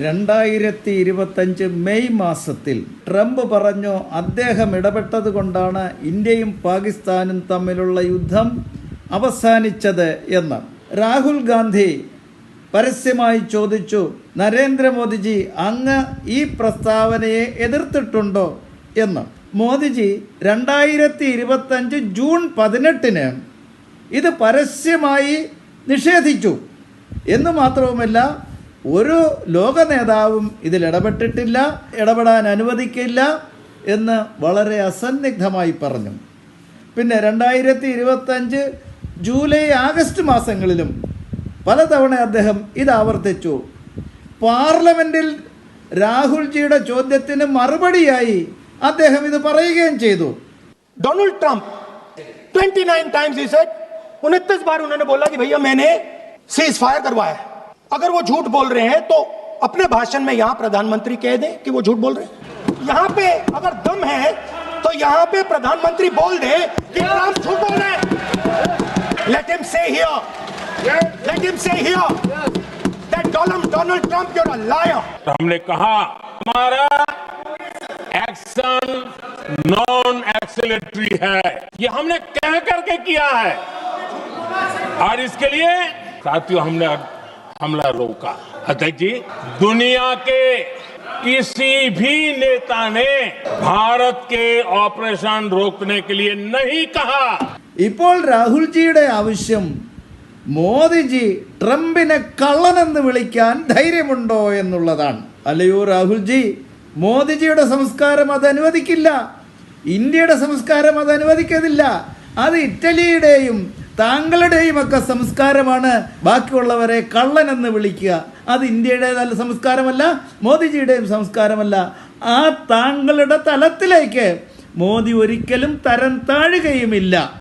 രണ്ടായിരത്തി ഇരുപത്തഞ്ച് മെയ് മാസത്തിൽ ട്രംപ് പറഞ്ഞു അദ്ദേഹം ഇടപെട്ടത് കൊണ്ടാണ് ഇന്ത്യയും പാകിസ്ഥാനും തമ്മിലുള്ള യുദ്ധം അവസാനിച്ചത് എന്ന്. രാഹുൽ ഗാന്ധി പരസ്യമായി ചോദിച്ചു നരേന്ദ്രമോദിജി അങ്ങ് ഈ പ്രസ്താവനയെ എതിർത്തിട്ടുണ്ടോ? എന്ന്. മോദിജി രണ്ടായിരത്തി ഇരുപത്തഞ്ച് ജൂൺ പതിനെട്ടിന് ഇത് പരസ്യമായി നിഷേധിച്ചു. എന്ന് മാത്രവുമല്ല ഒരു ലോക നേതാവും ഇതിൽ ഇടപെട്ടിട്ടില്ല ഇടപെടാൻ അനുവദിക്കില്ല എന്ന് വളരെ അസന്നിഗ്ധമായി പറഞ്ഞു പിന്നെ രണ്ടായിരത്തി ഇരുപത്തഞ്ച് ജൂലൈ ആഗസ്റ്റ് മാസങ്ങളിലും പലതവണ അദ്ദേഹം ഇത് ആവർത്തിച്ചു പാർലമെൻറ്റിൽ രാഹുൽജിയുടെ ചോദ്യത്തിന് മറുപടിയായി അദ്ദേഹം ഇത് പറയുകയും ചെയ്തു Donald Trump 29 times he said 29 बार उन्होंने बोला कि भैया मैंने सीज फायर करवाया है अगर वो झूठ बोल रहे हैं तो अपने भाषण में यहाँ प्रधानमंत्री कह दें कि वो झूठ बोल रहे हैं। यहाँ पे अगर दम है तो यहाँ पे प्रधानमंत्री बोल दे कि ट्रंप झूठ बोल रहे हैं। Let him say here let him say here that Donald Donald Trump, you're a liar. हमने कहा, हमारा एक्शन नॉन एक्सेलेटरी है। ये हमने कह करके किया है। और इसके लिए साथियों, हमने हमला रोका अध्यक्ष जी दुनिया के किसी भी नेता ने भारत के ऑपरेशन रोकने के लिए नहीं कहा ഇപ്പോൾ രാഹുൽജിയുടെ ആവശ്യം മോദിജി ട്രംപിനെ കള്ളനെന്ന് വിളിക്കാൻ ധൈര്യമുണ്ടോ എന്നുള്ളതാണ് അല്ലയോ രാഹുൽജി മോദിജിയുടെ സംസ്കാരം അത് അനുവദിക്കില്ല ഇന്ത്യയുടെ സംസ്കാരം അത് അനുവദിക്കത്തില്ല അത് ഇറ്റലിയുടെയും താങ്കളുടെയും ഒക്കെ സംസ്കാരമാണ് ബാക്കിയുള്ളവരെ കള്ളനെന്ന് വിളിക്കുക. അത് ഇന്ത്യയുടേതല്ല സംസ്കാരമല്ല മോദിജിയുടെയും സംസ്കാരമല്ല. ആ താങ്കളുടെ തലത്തിലേക്ക് മോദി ഒരിക്കലും തരം താഴുകയുമില്ല.